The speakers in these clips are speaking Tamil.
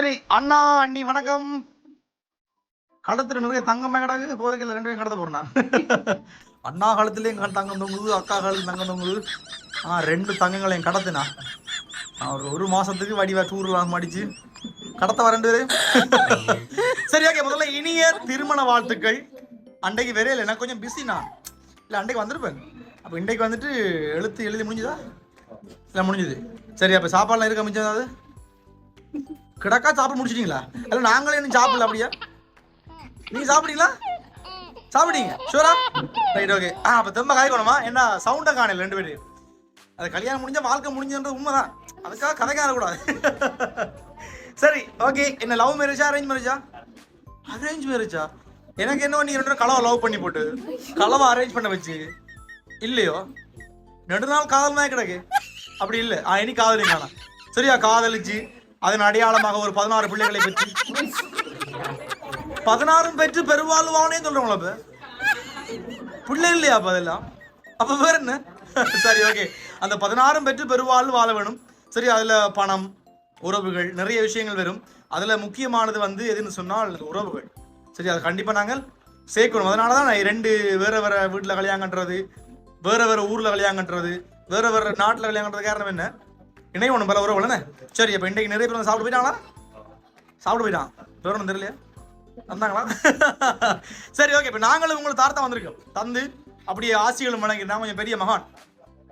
சரி அண்ணா அண்ணி வணக்கம். களத்துல நிறைய தங்கம் கிடக்கு போதைகள் ரெண்டு பேரும் கடத்த போறேன் அண்ணா காலத்துலேயும் தங்கம் தொங்குது அக்கா காலத்துல தங்கம் தொங்குது. ஆ ரெண்டு தங்கங்களையும் கடத்துனா நான் ஒரு ஒரு மாசத்துக்கு வடிவா டூர்லாம் அடிச்சு கடத்த வர ரெண்டு பேரும் சரி ஓகே முதல்ல இனிய திருமண வாழ்த்துக்கள். அன்றைக்கு வரையில எனக்கு கொஞ்சம் பிஸி நான் இல்லை அன்றைக்கு வந்திருப்பேன். அப்போ இன்றைக்கு வந்துட்டு எழுத்து எழுதி முடிஞ்சுதா? இல்லை முடிஞ்சுது. சரி அப்போ சாப்பாடுலாம் இருக்க மிச்சம் ஏதாவது கிடக்கா சாப்பிட முடிச்சிட்டீங்களா? இல்லை நாங்களே இன்னும் சாப்பிடல அப்படியா? நீங்க சாப்பிட்டீங்களா? சாப்பிட்டீங்க. ஷூரா ரைட் ஓகே ஆ அப்போ திரும்ப காய்க்கணுமா? என்ன சவுண்டை காணல ரெண்டு பேரும் அது கல்யாணம் முடிஞ்சால் வாழ்க்கை முடிஞ்சன்றது உண்மைதான். அதுக்காக கதைக்காக கூடாது சரி ஓகே என்ன லவ் மேரேஜா அரேஞ்ச் மேரேஜா அரேஞ்ச் மேரேஜா எனக்கு என்ன நீ ரெண்டு கலவை லவ் பண்ணி போட்டு கலவை அரேஞ்ச் பண்ண வச்சு இல்லையோ? நெடுநாள் காதல் தான் கிடக்கு. அப்படி இல்லை. ஆ இனி காதலிங்க காணா சரியா காதலிச்சு அதன் அடையாளமாக ஒரு பதினாறு பிள்ளைகளை பற்றி பதினாறும் பெற்று பெருவாழ்வானே சொல்றவங்களா பிள்ளை இல்லையா அதெல்லாம்? அப்ப வேற என்ன? சரி ஓகே அந்த பதினாறும் பெற்று பெருவாழ்வு வாழ வேணும். சரி அதுல பணம் உறவுகள் நிறைய விஷயங்கள் வரும். அதுல முக்கியமானது வந்து எதுன்னு சொன்னால் உறவுகள். சரி அதை கண்டிப்பா நாங்கள் சேர்க்கணும். அதனால தான் நான் ரெண்டு வேற வேற வீட்டில் கல்யாணம் கட்டுறது வேற வேற ஊர்ல கல்யாணம் கட்டுறது வேற வேற நாட்டில் கல்யாணம் கட்டுறது காரணம் என்ன? இணையவனும் பல உறவுகள் என்ன? சரி இப்போ இன்றைக்கு நிறைய பேர் வந்து சாப்பிட்டு போயிட்டாங்களா? சாப்பிட்டு போயிட்டான். விவரம் ஒன்றும் தெரியலையா. வந்தாங்களா? சரி ஓகே இப்போ நாங்களும் உங்களுக்கு தார்த்தா வந்திருக்கோம். தந்து அப்படியே ஆசிகளும் வணங்கி நான் கொஞ்சம் பெரிய மகான்.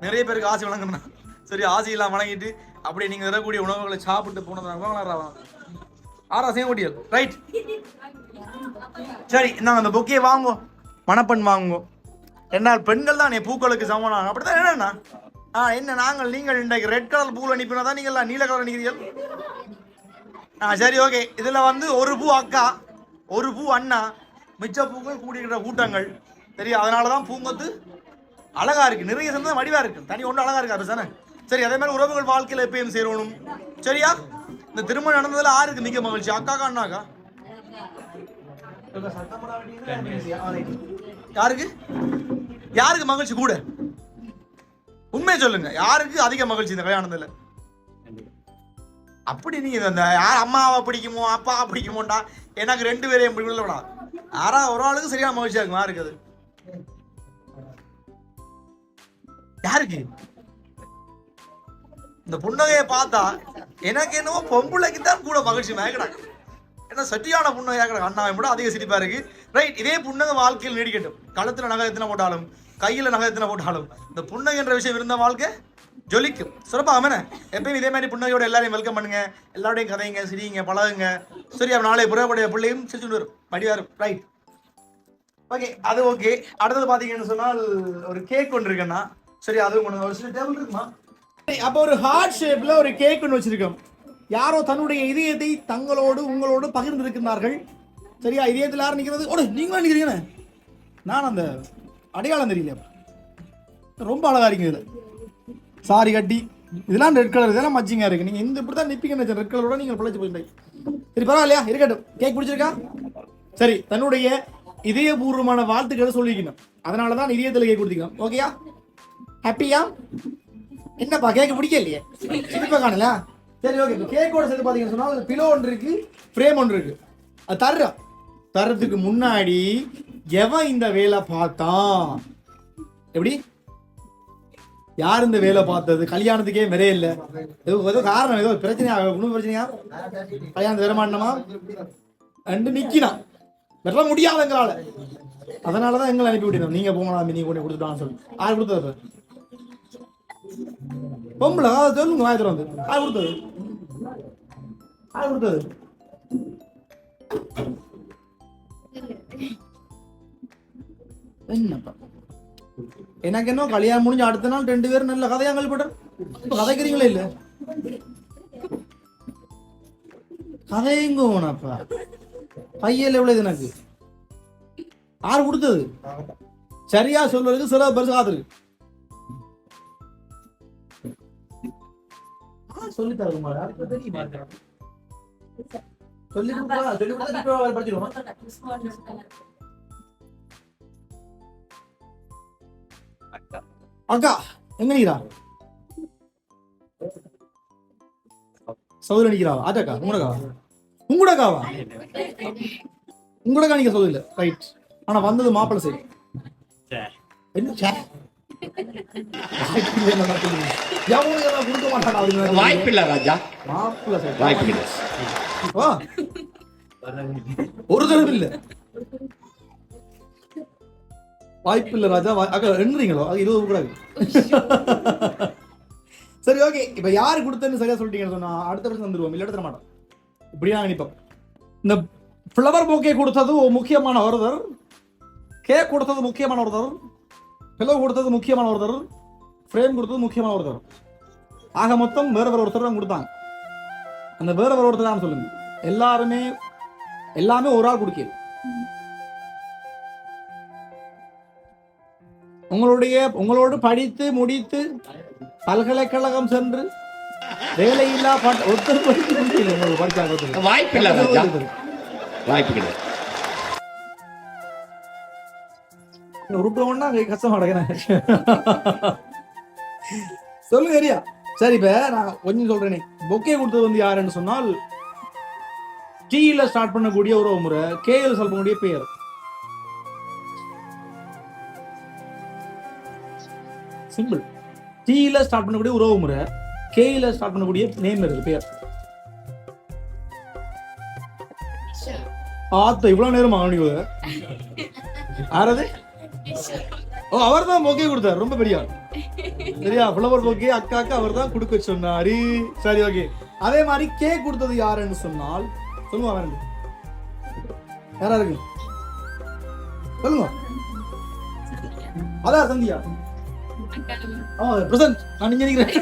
நிறைய பேருக்கு ஆசி வழங்குறேன் சரி ஆசியெல்லாம் வழங்கிட்டு அப்படியே நீங்கள் தரக்கூடிய உணவுகளை சாப்பிட்டு போனது ஆறா சேங்கோட்டியல் ரைட் சரி நாங்கள் அந்த பொக்கையை வாங்குவோம். மணப்பெண் வாங்குவோம். என்னால் பெண்கள் தான் பூக்களுக்கு சமனாக அப்படிதான் என்னண்ணா ஆ என்ன நாங்கள் நீங்கள் இன்றைக்கு ரெட் கலர் பூவில் அனுப்பினா தான் நீங்கள் நீல கலர் அனுக்கிறீர்கள் ஆ சரி ஓகே இதில் வந்து ஒரு பூ அக்கா ஒரு பூ அண்ணா மிச்ச பூக்கள் கூடியிருக்கிற கூட்டங்கள். தெரியும் அதனால தான் பூங்கொத்து அழகா இருக்கு. நிறைய சேர்ந்து வடிவா இருக்கு. தனி ஒன்று அழகா இருக்கு அப்படி சரி அதே மாதிரி உறவுகள் வாழ்க்கையில் எப்பயும் சேரணும் சரியா? இந்த திருமணம் நடந்ததுல யாருக்கு மிக மகிழ்ச்சி? அக்காக்கா அண்ணாக்கா? யாருக்கு? யாருக்கு மகிழ்ச்சி? கூட. உண்மையை சொல்லுங்க. யாருக்கு அதிக மகிழ்ச்சி இந்த கல்யாணத்துல? அப்படி நீங்க இந்த யார் அம்மாவை பிடிக்குமோ அப்பா பிடிக்குமோண்டா? எனக்கு ரெண்டு பேரையும் பிடிக்கலடா யாரா ஒரு ஆளுக்கு சரியா மகிழ்ச்சியா இருக்குமா? யாருக்கு யாருக்கு? இந்த புன்னகையை பார்த்தா எனக்கு என்னவோ பொம்பளைக்கு தான் கூட மகிழ்ச்சி மேகடா என்ன சட்டியான புன்னகையாக அண்ணாவை கூட அதிக சிரிப்பா இருக்கு. ரைட் இதே புன்னகை வாழ்க்கையில் நீடிக்கட்டும். கழுத்துல நகை எத்தனை போட்டாலும். கையில் நகை எத்தனை போட்டாலும். இந்த புன்னகை என்ற விஷயம் இருந்த வாழ்க்கை ஜொலிக்கும். சிறப்பாக அமன. எப்பயும் இதே மாதிரி புன்னகையோட எல்லாரையும் வெல்கம் பண்ணுங்க. எல்லாரோடையும் கதைங்க சிரிங்க பழகுங்க. சரி அவன் நாளை புறப்படைய பிள்ளையும் சிரிச்சுட்டு வரும். படிவாரும் ரைட் ஓகே அது ஓகே அடுத்தது பார்த்தீங்கன்னு சொன்னால் ஒரு கேக் ஒன்று இருக்குண்ணா. சரி அது ஒன்று ஒரு சில டேபிள் இருக்குமா? அப்போ ஒரு ஹார்ட் ஷேப்பில் ஒரு கேக் ஒன்று வச்சிருக்கோம். யாரோ தன்னுடைய இதயத்தை தங்களோடு உங்களோடு பகிர்ந்திருக்கிறார்கள். சரியா இதயத்தில் யார் நிற்கிறது ஓட நீங்களும் நிற்கிறீங்க நான் அந்த அடையாளம் தெரியல ரொம்ப அழகா இருக்கு இதுல. சாரி கட்டி. இதெல்லாம் ரெட் கலர் இதெல்லாம் மச்சிங்கா இருக்கு. நீங்க இந்த இப்படி தான் நிப்பீங்க ரெட் கலரோட நீங்க பிழைச்சு போயிருந்தேன் சரி பரவாயில்லையா? இருக்கட்டும். கேக் பிடிச்சிருக்கா? சரி தன்னுடைய இதயபூர்வமான வாழ்த்துக்களை சொல்லிக்கணும். அதனால தான் இதயத்தில் கேக் கொடுத்திக்கணும் ஓகேயா ஹாப்பியா என்னப்பா கேக் பிடிக்கலையே? சிரிப்பா காணல? சரி ஓகே கேக்கோட சேர்த்து பார்த்தீங்கன்னு சொன்னால் பிலோ ஒன்று இருக்கு ஃப்ரேம் ஒன்று இருக்கு. அது தர்றோம். தர்றதுக்கு முன்னாடி எவன் இந்த வேலை பார்த்தான்? எப்படி? யார் இந்த வேலை பார்த்தது? கல்யாணத்துக்கே மெரே இல்லை. ஏதோ ஏதோ காரணம் ஏதோ பிரச்சனையா? ஒன்றும் பிரச்சனையா? கல்யாணத்து வரமாட்டமா ரெண்டு நிக்கினான். முடியாது முடியாதுங்கிறால அதனாலதான் எங்களை அனுப்பி விட்டோம் நீங்க போங்கடா நீங்க கொண்டு கொடுத்துட்டான்னு சொல்லி. யார் கொடுத்தது பொம்பளை அதை சொல்லுங்க வாயத்துல வந்து யார் கொடுத்தது? யார் கொடுத்தது? என்னப்பா எனக்கு என்ன கல்யாணம் முடிஞ்ச அடுத்த நாள் ரெண்டு பேரும் நல்ல கதையா கல்பட்டர் கதைக்கிறீங்களே இல்ல கதையுங்க போனப்பா பையல் எவ்வளவு எனக்கு யார் கொடுத்தது சரியா சொல்றதுக்கு சில பெருசு காத்திருக்கு சொல்லி தருமா சொல்லி கொடுத்தா சொல்லி கொடுத்தா இப்ப படிச்சிருவோம் அக்கா எங்க நிக்கிறா சௌதரி நிக்கிறா ஆட்டாக்கா உனக்கா உங்களோட காவா உங்களோட கா நீங்க சொல்லல ரைட் ஆனா வந்தது மாப்பிள்ளை சைடு. என்ன? அவருக்கு வாய்ப்பில்லை ராஜா. மாப்பிள்ளை வா. ஒரு தடவை இல்ல. வாய்ப்பு இல்ல ராஜா. வா- அக்கா எண்ணுறீங்களோ? அது இருபது கூடாது சரி ஓகே இப்ப யாரு கொடுத்தேன்னு சரியா சொல்லிட்டீங்கன்னு சொன்னா அடுத்த வருஷம் வந்துருவோம் இல்ல எடுத்துட மாட்டோம். இப்படியா நினைப்போம் இந்த ஃப்ளவர் போக்கே கொடுத்தது முக்கியமான ஒருத்தர். கேக் கொடுத்தது முக்கியமான ஒருத்தர். பிளவு கொடுத்தது முக்கியமான ஒருத்தர். ஃப்ரேம் கொடுத்தது முக்கியமான ஒருத்தர். ஆக மொத்தம் வேற வேற ஒருத்தர் தான் கொடுத்தாங்க. அந்த வேற வேற ஒருத்தர் தான் சொல்லுங்க. எல்லாருமே எல்லாமே ஒரு ஆள் கொடுக்கிறது உங்களுடைய உங்களோடு படித்து முடித்து பல்கலைக்கழகம் சென்று வேலையில்லா பட்ட ஒருத்தர் உங்களுக்கு படிச்சாங்க. வாய்ப்பில்லை ராஜா. வாய்ப்பு கிடையாது. உருட்டுவோம்னா கஷ்டமா கிடக்கிறேன் சொல்லுங்க சரியா சரி இப்ப நான் கொஞ்சம் சொல்றேனே. பொக்கே கொடுத்தது வந்து யாருன்னு சொன்னால் டீல ஸ்டார்ட் பண்ணக்கூடிய ஒரு முறை கேஎல் சொல்லக்கூடிய பெயர். சிம்பிள். டீல ஸ்டார்ட் பண்ணக்கூடிய உறவு முறை கேல ஸ்டார்ட் பண்ணக்கூடிய நேம் இருக்கு பேர் ஆத்த இவ்வளவு நேரம் அவனுக்கு யாரது? ஓ அவர் தான் பொக்கே கொடுத்தார் ரொம்ப பெரிய சரியா? ஃப்ளவர் பொக்கே அக்காக்கு அவர் தான் கொடுக்க சொன்னாரு. சரி ஓகே அதே மாதிரி கே கொடுத்தது யாருன்னு சொன்னால் சொல்லுங்க அவன் யாரா இருக்கு சொல்லுங்க. அதான் சந்தியா. பிரசன்ட் நான் இங்க நிக்கிறேன்.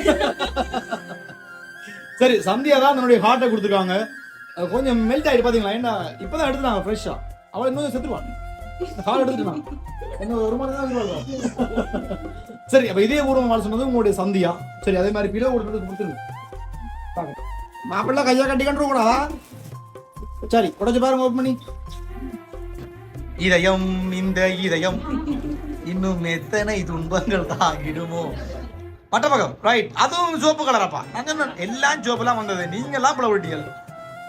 சரி சந்தியா தான் தன்னுடைய ஹார்ட்டை கொடுத்துருக்காங்க. கொஞ்சம் மெல்ட் ஆயிட்டு பாத்தீங்களா? என்ன இப்பதான் எடுத்துட்டாங்க ஃப்ரெஷ்ஷா அவள் இன்னும் செத்துருவான். ஹார்ட் எடுத்துட்டான்? என்ன ஒரு மாதிரி தான் இருக்கும். சரி அப்ப இதே பூர்வம் சொன்னது உங்களுடைய சந்தியா. சரி அதே மாதிரி பிலோ கொடுத்தது கொடுத்துருங்க. மாப்பிள்ள கையா கட்டி கண்டு கூடாதா? சரி உடச்சு பாருங்க ஓப்பன் பண்ணி. இதயம் இந்த இதயம். இன்னும் எத்தனை துன்பங்கள் தாங்கிடுமோ? மட்டபகம் ரைட் அதுவும் சோப்பு கலரப்பா நான் சொன்னேன் எல்லாம் சோப்புலாம் வந்தது. நீங்க எல்லாம் பிளவு விட்டீங்க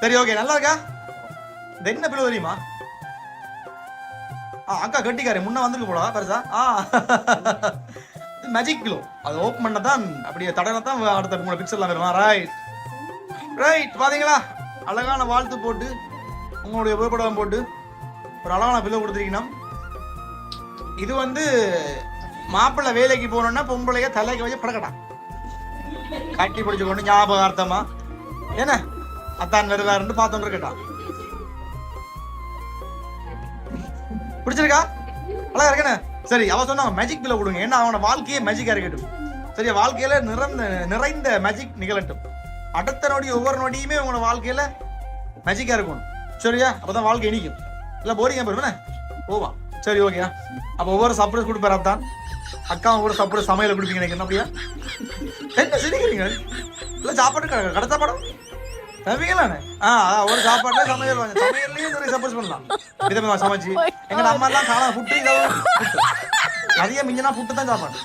சரி ஓகே நல்லா இருக்கா? இந்த என்ன பிளவு தெரியுமா? ஆ அக்கா கட்டிக்காரு முன்ன வந்துருக்கு போல பெருசா. ஆ. மேஜிக் பிலோ அது ஓப்பன் பண்ண தான் அப்படியே தடவை தான் அடுத்த மூணு பிக்சர்லாம் வருமா? ரைட் ரைட் பாத்தீங்களா? அழகான வாழ்த்து போட்டு உங்களுடைய புகைப்படம் போட்டு ஒரு அழகான பிளவு கொடுத்துருக்கீங்கன்னா இது வந்து மாப்பிள்ளை வேலைக்கு போகணும்னா பொம்பளைய தலைக்கு வச்சு படக்கட்டான் கட்டி பிடிச்சு கொண்டு ஞாபகார்த்தமா. என்ன? அத்தான் வருவாருன்னு பார்த்துட்டு இருக்கட்டான் பிடிச்சிருக்கா அழகா இருக்கேன்னு சரி அவ சொன்னாங்க மேஜிக் பில்ல கொடுங்க ஏன்னா அவனோட வாழ்க்கையே மேஜிக்கா இருக்கட்டும். சரியா வாழ்க்கையில நிறந்த நிறைந்த மேஜிக் நிகழட்டும். அடுத்த நொடி ஒவ்வொரு நொடியுமே உங்களோட வாழ்க்கையில மேஜிக்கா இருக்கணும். சரியா? அப்பதான் வாழ்க்கை இனிக்கும். இல்ல போரிங்க போயிருமே போவா. சரி ஓகே அப்ப ஒவ்வொரு சர்ப்ரைஸ் கொடுப்பாரு தான் அக்கா ஒவ்வொரு சர்ப்ரைஸ் சமையல கொடுப்பீங்க எனக்கு என்ன அப்படியா என்ன சிரிக்கிறீங்க. இல்ல சாப்பாடு கடை கடை சாப்பாடும் தம்பிங்களானே ஆ ஒரு சாப்பாடுல சமையல் வாங்க. சமையல்லையும் நிறைய சர்ப்ரைஸ் பண்ணலாம். விதமா சமைச்சு. எங்க அம்மா எல்லாம் காணா புட்டு நிறைய மிஞ்சினா புட்டு தான் சாப்பாடு.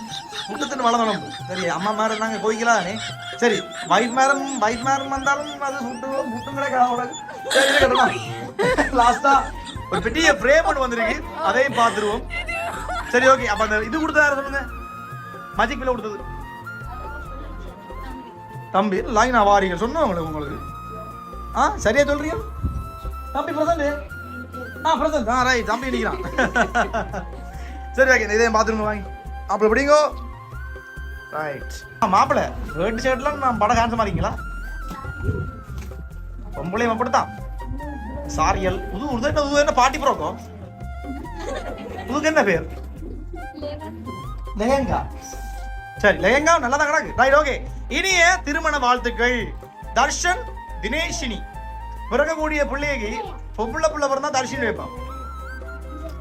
புட்டு தின்னு வளர்ந்தணும் சரி அம்மா மேரம் நாங்க கோயிக்கலானே சரி வைஃப் மேரம் வைஃப் மேரம் வந்தாலும் அது புட்டு புட்டும் கிடைக்காது லாஸ்டா ஒரு பெரிய ஃப்ரேம் ஒன்று வந்திருக்கு. அதையும் பார்த்துருவோம். சரி ஓகே அப்ப அந்த இது கொடுத்தா யாரை சொல்லுங்க? மேஜிக் பில்ல கொடுத்தது. தம்பி லைன் வாரிங்க சொன்னோம் உங்களுக்கு. உங்களுக்கு ஆ சரியா சொல்றீங்க? தம்பி பிரசன்ட் ஆ பிரசன்ட் ஆ ரைட் தம்பி நிற்கிறான் சரி ஓகே இதையும் பாத்ரூம் வாங்கி. அப்படி எப்படிங்கோ ரைட் மாப்பிள்ளை ரெட் ஷர்ட்லாம் நான் படம் காமிச்ச மாதிரிங்களா பொம்பளையும் அப்படித்தான். சாரியல் புது உது என்ன உது என்ன பாட்டி புரோக்கம் உதுக்கு என்ன பேர்? லெஹங்கா. சரி லெஹங்கா நல்லா தான் கிடக்கு. ரைட் ஓகே இனிய திருமண வாழ்த்துக்கள். தர்ஷன் தினேஷினி. பிறக்கக்கூடிய பிள்ளைக்கு பொம்பளை பிள்ளை பிறந்தா தர்ஷினி வைப்பான்.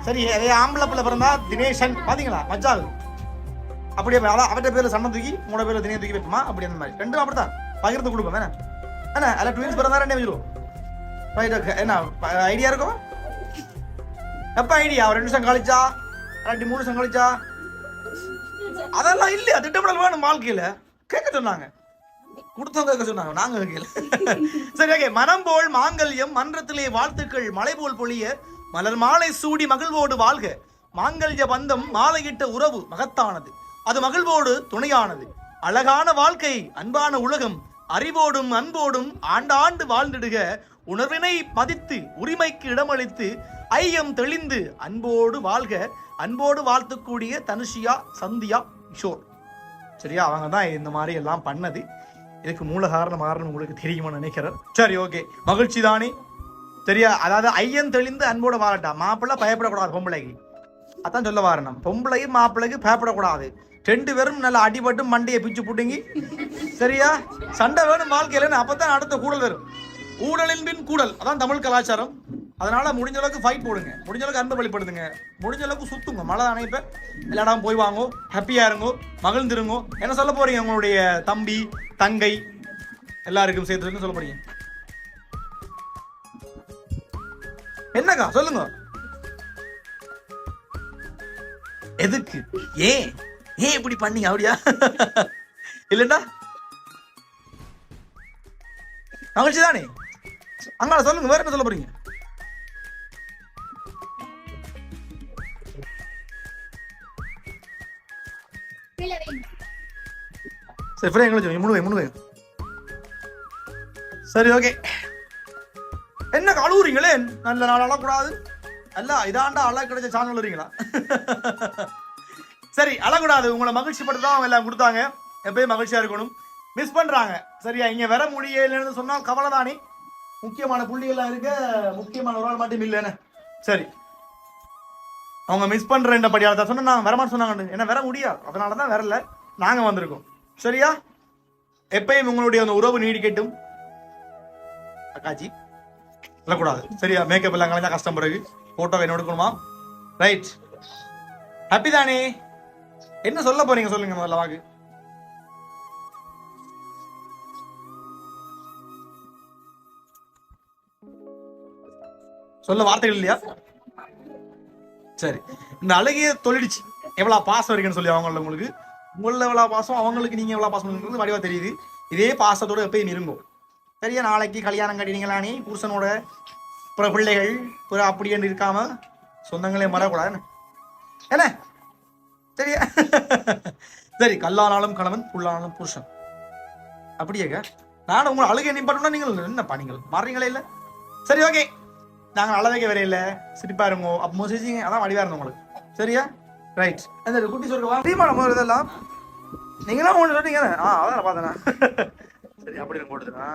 சரி அதே ஆம்பளை பிள்ளை பிறந்தா தினேஷன். பாத்தீங்களா? மச்சால் அப்படியே அதான் அவர்கிட்ட பேர்ல சன்னம் தூக்கி உங்களோட பேர்ல தினே தூக்கி வைப்போமா? அப்படி அந்த மாதிரி. ரெண்டும் அப்படித்தான். பகிர்ந்து கொடுப்போம் வேணா என்ன அதில் ட்வின்ஸ் பிறந்தா ரெண்டே ரைட் ஓகே என்ன ஐடியா இருக்கும் எப்ப ஐடியா? ஒரு ரெண்டு நிமிஷம் கழிச்சா? ரெண்டு மூணு நிமிஷம் கழிச்சா? அதெல்லாம் இல்லையா? திட்டமிடல் வேணும் வாழ்க்கையில. கேட்க சொன்னாங்க. கொடுத்தவங்க கேட்க சொன்னாங்க. நாங்க கேட்கல. சரி ஓகே மனம் போல் மாங்கல்யம் மன்றத்திலே வாழ்த்துக்கள் மலை போல் பொழிய மலர் மாலை சூடி மகிழ்வோடு வாழ்க. மாங்கல்ய பந்தம் மாலையிட்ட உறவு மகத்தானது. அது மகிழ்வோடு துணையானது. அழகான வாழ்க்கை அன்பான உலகம் அறிவோடும் அன்போடும் ஆண்டாண்டு வாழ்ந்திடுக. உணர்வினை மதித்து உரிமைக்கு இடமளித்து ஐயம் தெளிந்து அன்போடு வாழ்க. அன்போடு வாழ்த்தக்கூடிய தனுஷியா சந்தியா கிஷோர். சரியா? அவங்க தான் இந்த மாதிரி எல்லாம் பண்ணது. இதுக்கு மூல காரணம் காரணம் உங்களுக்கு தெரியுமா நினைக்கிறேன். சரி ஓகே. மகிழ்ச்சி தானே? சரியா? அதாவது ஐயன் தெளிந்து அன்போட வாழட்டா. மாப்பிள்ள பயப்படக்கூடாது பொம்பளைக்கு. அதான் சொல்ல வரணும். பொம்பளையும் மாப்பிள்ளைக்கு பயப்படக்கூடாது. ரெண்டு பேரும் நல்லா அடிபட்டு மண்டையை பிச்சு புட்டுங்கி சரியா? சண்டை வேணும் வாழ்க்கையில அப்பதான் அடுத்த கூடல் வரும். ஊழலின் பின் கூடல். அதான் தமிழ் கலாச்சாரம். அதனால முடிஞ்ச அளவுக்கு ஃபைட் போடுங்க. முடிஞ்ச அளவுக்கு அன்பு வெளிப்படுத்துங்க முடிஞ்ச அளவுக்கு சுத்துங்க. மழை அணைப்ப இப்ப போய் வாங்கோ. ஹாப்பியா இருங்கோ. மகிழ்ந்துருங்கோ. என்ன சொல்ல போறீங்க உங்களுடைய தம்பி தங்கை? எல்லாருக்கும் சேர்த்து சொல்ல போறீங்க? என்னக்கா? சொல்லுங்க. எதுக்கு? ஏன்? ஏன் இப்படி பண்ணீங்க அப்படியா? இல்லைண்டா மகிழ்ச்சி தானே? அங்கால சொல்லுங்க வேற என்ன சொல்ல போறீங்க? சரி ஃப்ரெண்ட் எங்களை சொல்லுங்க முழுவே முழுவே சரி ஓகே என்ன கழுவுறீங்களே நல்ல நாள் அழக்கூடாது அல்ல இதாண்டா அழகு கிடைச்ச சாணம் வருவீங்களா சரி அழக்கூடாது உங்களை மகிழ்ச்சி படுத்த தான் அவங்க எல்லாம் கொடுத்தாங்க. எப்பயும் மகிழ்ச்சியாக இருக்கணும். மிஸ் பண்ணுறாங்க சரியா இங்கே வர முடியலன்னு சொன்னால் கவலை தானே முக்கியமான புள்ளிகள்லாம் இருக்க முக்கியமான ஒரு ஆள் மட்டும் இல்லைன்னு. சரி. அவங்க மிஸ் பண்ணுற இந்த படியாளத்தை சொன்னா நான் வரமாட்டேன் சொன்னாங்க என்ன வர முடியாது அதனால தான் வரல. நாங்கள் வந்திருக்கோம். சரியா? எப்பயும் உங்களுடைய அந்த உறவு நீடிக்கட்டும். அக்காச்சி சொல்லக்கூடாது சரியா மேக்கப் எல்லாம் கலைஞ்சா கஷ்டம் பிறகு. போட்டோ என்ன எடுக்கணுமா? ரைட் ஹாப்பி தானே என்ன சொல்ல போறீங்க சொல்லுங்க முதல்ல வாக்கு. சொல்ல வார்த்தைகள் இல்லையா? சரி. இந்த அழகிய தொழிடுச்சு எவ்வளவு பாசம் இருக்குன்னு சொல்லி அவங்கள உங்களுக்கு. உங்களில் எவ்வளவு பாசம் அவங்களுக்கு நீங்க எவ்வளவு பாசம் இருக்குறது வடிவா தெரியுது. இதே பாசத்தோட எப்பயும் இருங்கும் சரியா? நாளைக்கு கல்யாணம் கட்டினீங்களானே புருஷனோட பிற பிள்ளைகள் பிற அப்படின்னு இருக்காம சொந்தங்களே மறக்கூடாது என்ன? சரியா? சரி கல்லானாலும் கணவன் புல்லானாலும் புருஷன். அப்படியேங்க நானும் உங்களை அழுகை நிப்பாட்டோம்னா நீங்கள் என்னப்பா நீங்கள் மாறுறீங்களே இல்லை? சரி ஓகே. நாங்கள் அழவைக்க வரையில சிரிப்பா இருங்கோ. அப்போ சிரிச்சிங்க அதான் வடிவா இருந்தோம் உங்களுக்கு. சரியா? ரைட் அந்த குட்டி சொல்லுவா தீமான முதல் இதெல்லாம் நீங்களாம் ஒன்று சொன்னீங்க ஆ அதான் நான் சரி அப்படி போட்டுதுண்ணா